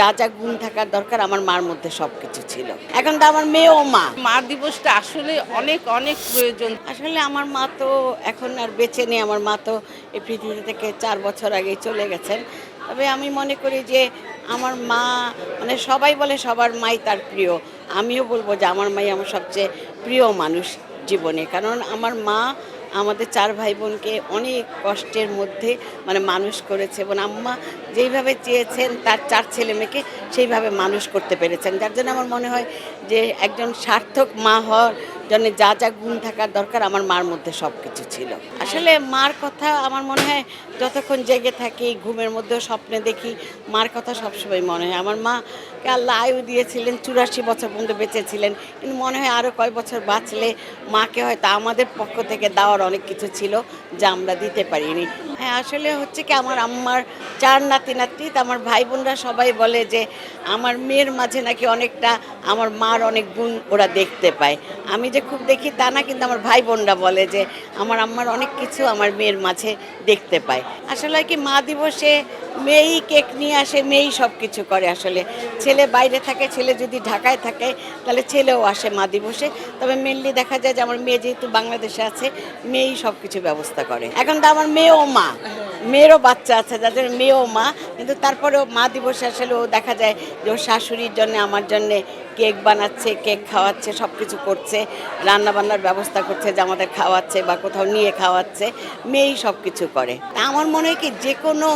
যা যা গুণ থাকার দরকার আমার মার মধ্যে সব কিছু ছিল। এখন তো আমার মেয়েও মা। মা দিবসটা আসলে অনেক অনেক প্রয়োজন। আসলে আমার মা তো এখন আর বেঁচে নেই। আমার মা তো এই পৃথিবী থেকে চার বছর আগে চলে গেছেন। তবে আমি মনে করি যে আমার মা মানে সবাই বলে সবার মাই তার প্রিয়। আমিও বলব যে আমার মাই আমার সবচেয়ে প্রিয় মানুষ জীবনে। কারণ আমার মা আমাদের চার ভাই বোনকে অনেক কষ্টের মধ্যে মানে মানুষ করেছে এবং আম্মা যেইভাবে চেয়েছেন, তার চার ছেলে মেয়েকে সেইভাবে মানুষ করতে পেরেছেন। যার জন্য আমার মনে হয় যে একজন সার্থক মা হওয়ার জন্য যা যা গুণ থাকার দরকার আমার মার মধ্যে সব কিছু ছিল। আসলে মার কথা আমার মনে হয় যতক্ষণ জেগে থাকি, ঘুমের মধ্যেও স্বপ্নে দেখি, মার কথা সবসময় মনে হয়। আমার মাকে আল্লাহ আয়ু দিয়েছিলেন, চুরাশি বছর পর্যন্ত বেঁচেছিলেন, কিন্তু মনে হয় আরও কয় বছর বাঁচলে মাকে হয়তো আমাদের পক্ষ থেকে দেওয়ার অনেক কিছু ছিল যা আমরা দিতে পারিনি। হ্যাঁ আসলে হচ্ছে কি আমার আম্মার চার নাতি নাতি আমার ভাই বোনরা সবাই বলে যে আমার মেয়ের মাঝে নাকি অনেকটা আমার মার অনেক গুণ ওরা দেখতে পায়। আমি যে খুব দেখি তা না, কিন্তু আমার ভাই বোনরা বলে যে আমার আম্মার অনেক কিছু আমার মেয়ের মাঝে দেখতে পায়। আসলে কি, মা দিবসে মেয়েই কেক নিয়ে আসে, মেয়েই সব কিছু করে আসলে। ছেলে বাইরে থাকে, ছেলে যদি ঢাকায় থাকে, তাহলে ছেলেও আসে মা দিবসে। তবে মেনলি দেখা যায় যে আমার মেয়ে যেহেতু বাংলাদেশে আছে, মেয়েই সব কিছু ব্যবস্থা করে। এখন তো আমার মেয়েও মা। মেয়েরও বাচ্চা আছে যাদের মেয়েও মা, কিন্তু তারপরেও মা দিবসে আসলে ও দেখা যায় যে ওর শাশুড়ির জন্য, আমার জন্যে কেক বানাচ্ছে, কেক খাওয়াচ্ছে সব কিছু করছে রান্না বান্নার ব্যবস্থা করছে, যে আমাদের খাওয়াচ্ছে বা কোথাও নিয়ে খাওয়াচ্ছে, মেয়েই সব কিছু করে। তা আমার মনে হয় কি, যে কোনো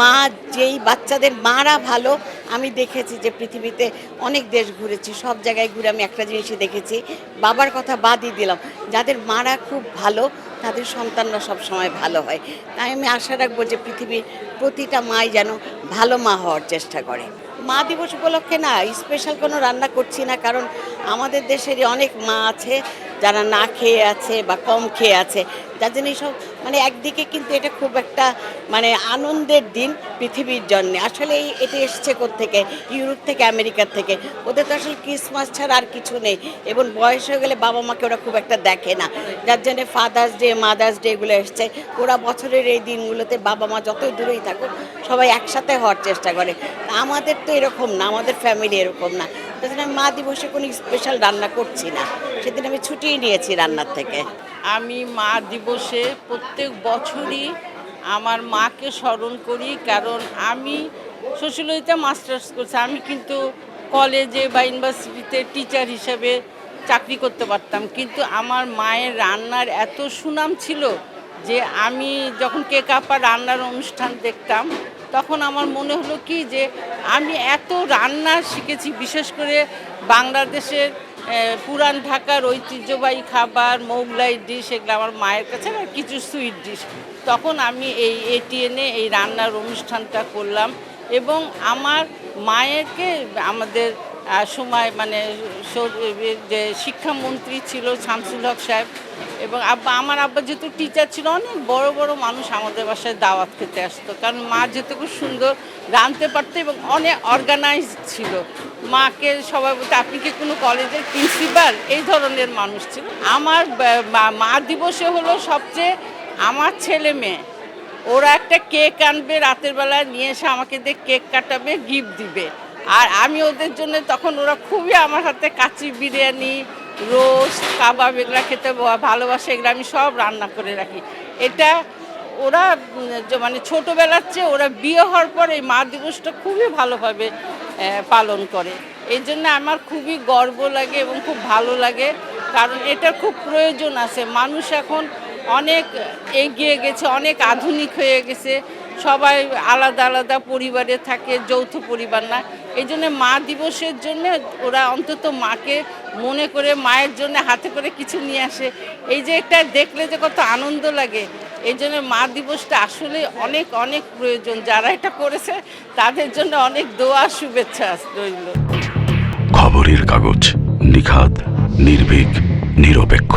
মা, যেই বাচ্চাদের মারা ভালো, আমি দেখেছি যে পৃথিবীতে অনেক দেশ ঘুরেছি, সব জায়গায় ঘুরে আমি একটা জিনিসই দেখেছি, বাবার কথা বাদই দিলাম, যাদের মারা খুব ভালো তাদের সন্তানরা সব সময় ভালো হয়। তাই আমি আশা রাখব যে পৃথিবীর প্রতিটা মাই যেন ভালো মা হওয়ার চেষ্টা করে। মা দিবস উপলক্ষে না স্পেশাল কোনো রান্না করছি না, কারণ আমাদের দেশেরই অনেক মা আছে যারা না খেয়ে আছে বা কম খেয়ে আছে। যার জন্য এইসব মানে একদিকে কিন্তু এটা খুব একটা মানে আনন্দের দিন পৃথিবীর জন্যে। আসলে এই- এটা এসছে থেকে ইউরোপ থেকে, আমেরিকার থেকে। ওদের তো আসলে ক্রিসমাস ছাড়া আর কিছু নেই। এবং বয়স হয়ে গেলে বাবা মাকে ওরা খুব একটা দেখে না। যার জন্য ফাদার্স ডে মাদার্স ডে এগুলো এসছে। ওরা বছরের এই দিনগুলোতে বাবা মা যতই দূরেই থাকুক, সবাই একসাথে হওয়ার চেষ্টা করে। আমাদের তো এরকম না, আমাদের ফ্যামিলি এরকম না। জন্য আমি মা দিবসে কোনো স্পেশাল রান্না করছি না। সেদিন আমি ছুটিই নিয়েছি রান্নার থেকে। আমি মা দিবসে প্রত্যেক বছরই আমার মাকে স্মরণ করি, কারণ আমি সোশ্যালজিতে মাস্টার্স করছি। আমি কিন্তু কলেজে বা ইউনিভার্সিটিতে টিচার হিসেবে চাকরি করতে পারতাম। কিন্তু আমার মায়ের রান্নার এত সুনাম ছিল যে আমি যখন কেক আপা রান্নার অনুষ্ঠান দেখতাম তখন আমার মনে হলো কি যে আমি এত রান্না শিখেছি, বিশেষ করে বাংলাদেশের পুরান ঢাকার ঐতিহ্যবাহী খাবার, মোগলাই ডিশ এগুলো আমার মায়ের কাছে আর কিছু সুইট ডিশ তখন আমি এই এটিএনে এই রান্নার অনুষ্ঠানটা করলাম এবং আমার মায়েরকে আমাদের সময় মানে যে শিক্ষামন্ত্রী ছিল শামসুল হক সাহেব এবং আব্বা, আমার আব্বা যেহেতু টিচার ছিল, অনেক বড় বড় মানুষ আমাদের বাসায় দাওয়াত খেতে আসতো। কারণ মা যেহেতু খুব সুন্দর রাঁধতে পারতো এবং অনেক অর্গানাইজ ছিল। মাকে সবাই বলতে, আপনি কি কোনো কলেজের প্রিন্সিপাল এই ধরনের মানুষ ছিল। আমার মা- মা দিবসে হলো সবচেয়ে আমার ছেলে মেয়ে। ওরা একটা কেক আনবে, রাতের বেলায় নিয়ে এসে আমাকে দিয়ে কেক কাটাবে গিফট দিবে। আর আমি ওদের জন্য তখন ওরা খুবই আমার হাতে কাচি বিরিয়ানি, রোস্ট, কাবাব এগুলো খেতে ভালোবাসে, এগুলো আমি সব রান্না করে রাখি। এটা ওরা মানে ছোটোবেলার চেয়ে ওরা বিয়ে হওয়ার পর এই মা দিবসটা খুবই ভালোভাবে পালন করে। এই জন্য আমার খুবই গর্ব লাগে এবং খুব ভালো লাগে, কারণ এটার খুব প্রয়োজন আছে। মানুষ এখন অনেক এগিয়ে গেছে, অনেক আধুনিক হয়ে গেছে। সবাই আলাদা আলাদা পরিবারে থাকে, যৌথ পরিবার না। এই জন্য মা দিবসের জন্য ওরা অন্তত মাকে মনে করে, মায়ের জন্য হাতে করে কিছু নিয়ে আসে। এই যে এটা দেখলে যে কত আনন্দ লাগে। এই জন্য মা দিবসটা আসলে অনেক অনেক প্রয়োজন। যারা এটা করেছে, তাদের জন্য অনেক দোয়া, শুভেচ্ছা রইল। খবরের কাগজ নিখাত নির্ভীক, নিরপেক্ষ।